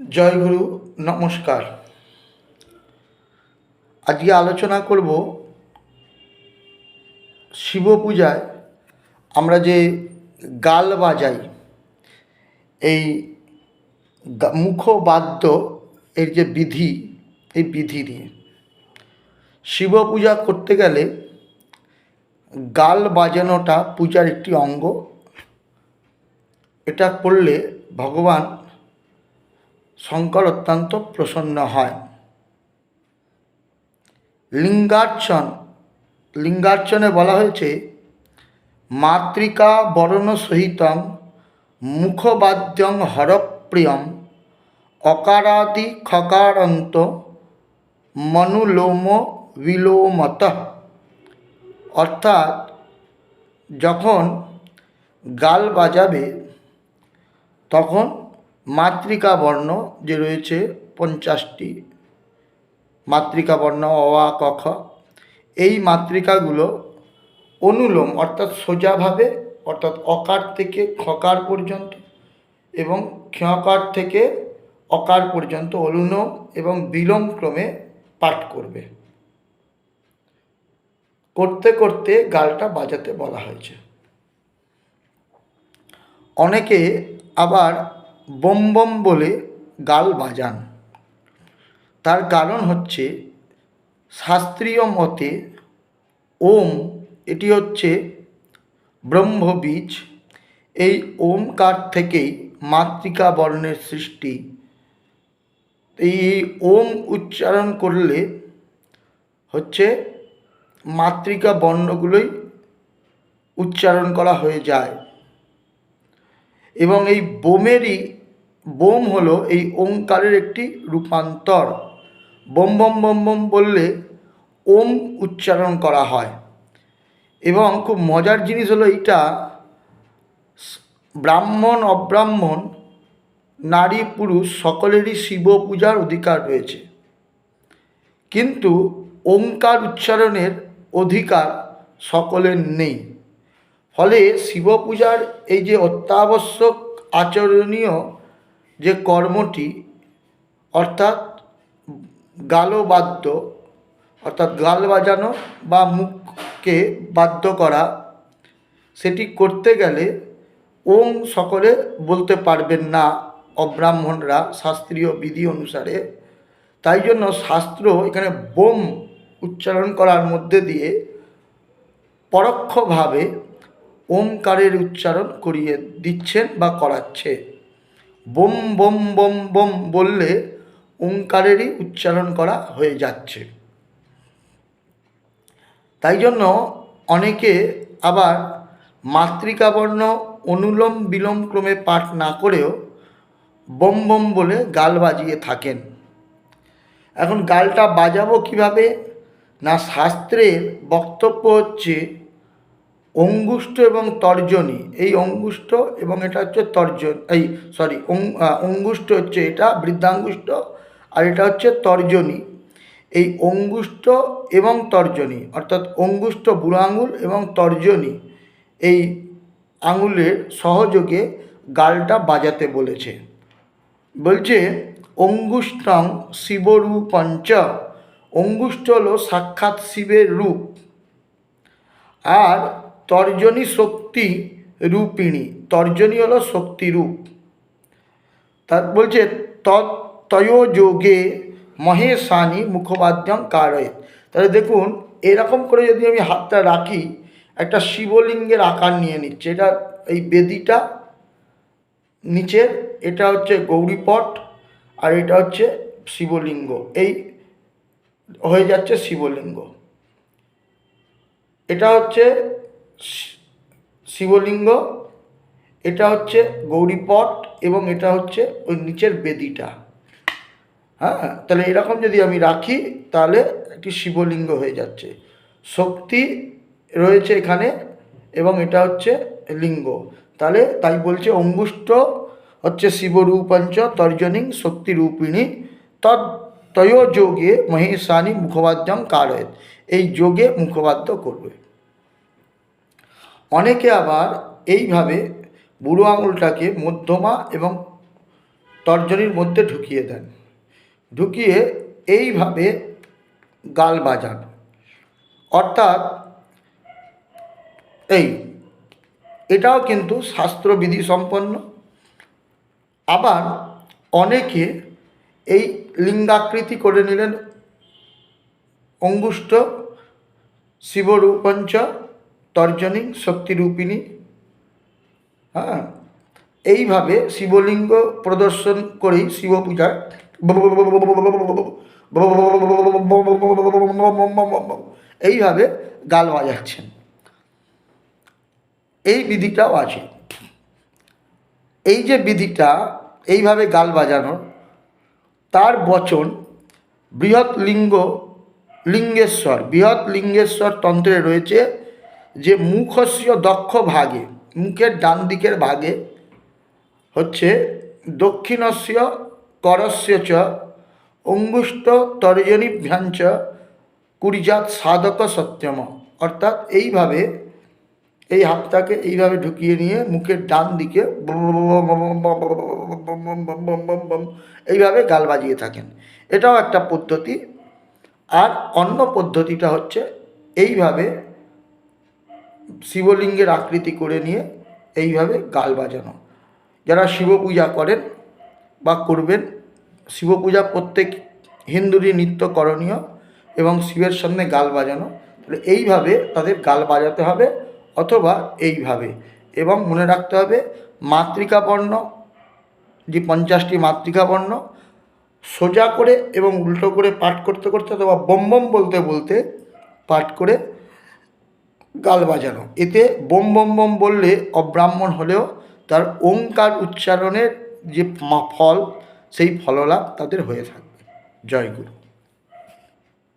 জয়গুরু, নমস্কার। আজকে আলোচনা করব শিব পূজায় আমরা যে গাল বাজাই, এই মুখবাদ্য এর যে বিধি, এই বিধি নিয়ে। শিব পূজা করতে গেলে গাল বাজানোটা পূজার একটি অঙ্গ। এটা করলে ভগবান শঙ্কর অত্যন্ত প্রসন্ন হয়। লিঙ্গার্চন, লিঙ্গার্চনে বলা হয়েছে মাতৃকা বরণ সহিতং মুখবাদ্যং হরপ্রিয়ম, অকারাদি খকারন্ত, মনুলোম বিলোমত। অর্থাৎ, যখন গাল বাজাবে, তখন মাতৃকা বর্ণ যে রয়েছে পঞ্চাশটি। মাতৃকা বর্ণ অ, আ, ক, খ। এই মাতৃকাগুলো অনুলোম, অর্থাৎ সোজাভাবে, অর্থাৎ অকার থেকে খকার পর্যন্ত এবং ক্ষকার থেকে অকার পর্যন্ত অনুলোম এবং বিলোম ক্রমে পাঠ করবে। করতে করতে গালটা বাজাতে বলা হয়েছে। অনেকে আবার বম বম বলে গাল বাজান। তার কারণ হচ্ছে শাস্ত্রীয় মতে ওম, এটি হচ্ছে ব্রহ্মবীজ। এই ওমকার থেকেই মাতৃকা বর্ণের সৃষ্টি। এই ওম উচ্চারণ করলে হচ্ছে মাতৃকা বর্ণগুলোই উচ্চারণ করা হয়ে যায়। এবং এই বোমেরই বোম হলো এই ওঙ্কারের একটি রূপান্তর। বোম, বম বম বম বললে ওম উচ্চারণ করা হয়। এবং খুব মজার জিনিস হলো এইটা, ব্রাহ্মণ, অব্রাহ্মণ, নারী, পুরুষ সকলেরই শিব পূজার অধিকার রয়েছে। কিন্তু ওঙ্কার উচ্চারণের অধিকার সকলের নেই। ফলে শিব পূজার এই যে অত্যাবশ্যক আচরণীয় যে কর্মটি, অর্থাৎ গালবাদ্য অর্থাৎ গাল বাজানো বা মুখকে বাধ্য করা, সেটি করতে গেলে ওম সকলে বলতে পারবেন না অব্রাহ্মণরা শাস্ত্রীয় বিধি অনুসারে। তাই জন্য শাস্ত্র এখানে বোম উচ্চারণ করার মধ্যে দিয়ে পরোক্ষভাবে ওমকারের উচ্চারণ করিয়ে দিচ্ছেন বা করাচ্ছে। বোম বোম বোম বোম বললে ওঙ্কারেরই উচ্চারণ করা হয়ে যাচ্ছে। তাই জন্য অনেকে আবার মাতৃকা বর্ণ অনুলোম বিলোম ক্রমে পাঠ না করেও বোম বোম বলে গাল বাজিয়ে থাকেন। এখন গালটা বাজাবো কীভাবে? না শাস্ত্রের বক্তব্য হচ্ছে অঙ্গুষ্ঠ এবং তর্জনী। এই অঙ্গুষ্ঠ এবং এটা হচ্ছে তর্জন, এই সরি অঙ্গুষ্ঠ হচ্ছে এটা, বৃদ্ধাঙ্গুষ্ঠ, আর এটা হচ্ছে তর্জনী। এই অঙ্গুষ্ঠ এবং তর্জনী, অর্থাৎ অঙ্গুষ্ঠ বুড়ো আঙুল এবং তর্জনী, এই আঙুলের সহযোগে গালটা বাজাতে বলেছে। বলছে অঙ্গুষ্টং শিবরূপঞ্চ, অঙ্গুষ্ঠ হল সাক্ষাৎ শিবের রূপ। আর তর্জনী শক্তি রূপিণী। তর্জনী হলো শক্তিরূপ তার বলছে তয়োযোগে মহেশানি মুখবাদ্যং কারয়ে তাহলে দেখুন, এরকম করে যদি আমি হাতটা রাখি, একটা শিবলিঙ্গের আকার নিয়ে নিচ্ছে। এটা এই বেদিটা, নিচের, এটা হচ্ছে গৌরীপট, আর এটা হচ্ছে শিবলিঙ্গ। এই হয়ে যাচ্ছে শিবলিঙ্গ। এটা হচ্ছে শিবলিঙ্গ, এটা হচ্ছে গৌরীপট এবং এটা হচ্ছে ওই নিচের বেদিটা। হ্যাঁ তাহলে এরকম যদি আমি রাখি, তাহলে একটি শিবলিঙ্গ হয়ে যাচ্ছে। শক্তি রয়েছে এখানে এবং এটা হচ্ছে লিঙ্গ। তাহলে তাই বলছে অঙ্গুষ্ঠ হচ্ছে শিবরূপঞ্চ তর্জনী শক্তিরূপিণী তৎ তয়োযোগে মহেশানী মুখবাদ্যং কারয়েত এই যোগে মুখবাদ্য করবে। অনেকে আবার এইভাবে বুড়ো আঙুলটাকে মধ্যমা এবং তর্জনীর মধ্যে ঢুকিয়ে দেন। ঢুকিয়ে এইভাবে গাল বাজান। অর্থাৎ এই, এটাও কিন্তু শাস্ত্রবিধি সম্পন্ন। আবার অনেকে এই লিঙ্গাকৃতি করে নিলেন অঙ্গুষ্ঠ শিবরূপঞ্চ তর্জনী, শক্তিরূপিণী। হ্যাঁ? এইভাবে শিবলিঙ্গ প্রদর্শন করেই শিব পূজায়। এইভাবে গাল বাজাচ্ছেন। এই বিধিটাও আছে। এই যে বিধিটা, এইভাবে গাল বাজানোর, তার বচন বৃহৎ লিঙ্গ, লিঙ্গেশ্বর, বৃহৎ লিঙ্গেশ্বর তন্ত্রে রয়েছে যে মুখস্য দক্ষ ভাগে, মুখের ডান দিকের ভাগে হচ্ছে দক্ষিণস্য করস্য চ, অঙ্গুষ্ঠ তর্জনীভ্যাঞ্চ কুড়িজাত সাধক সত্যম। অর্থাৎ এইভাবে, এই হাতটাকে এইভাবে ঢুকিয়ে নিয়ে মুখের ডান দিকে এইভাবে গাল বাজিয়ে থাকেন। এটাও একটা পদ্ধতি। আর অন্য পদ্ধতিটা হচ্ছে এইভাবে শিবলিঙ্গের আকৃতি করে নিয়ে এইভাবে গাল বাজানো। যারা শিব পূজা করেন বা করবেন শিব পূজা প্রত্যেক হিন্দুরই নিত্য করণীয় এবং শিবের সামনে গাল বাজানো। তাহলে এইভাবে তাদের গাল বাজাতে হবে অথবা এইভাবে। এবং মনে রাখতে হবে মাতৃকা বর্ণ যে পঞ্চাশটি মাতৃকা বর্ণ সোজা করে এবং উল্টো করে পাঠ করতে করতে অথবা বম বম বলতে বলতে পাঠ করে গাল বাজানো। এতে বোম বোম বোম বললে অব্রাহ্মণ হলেও তার ওঙ্কার উচ্চারণের যে ফল, সেই ফললাভ তাদের হয়ে থাকবে। জয় গুরু।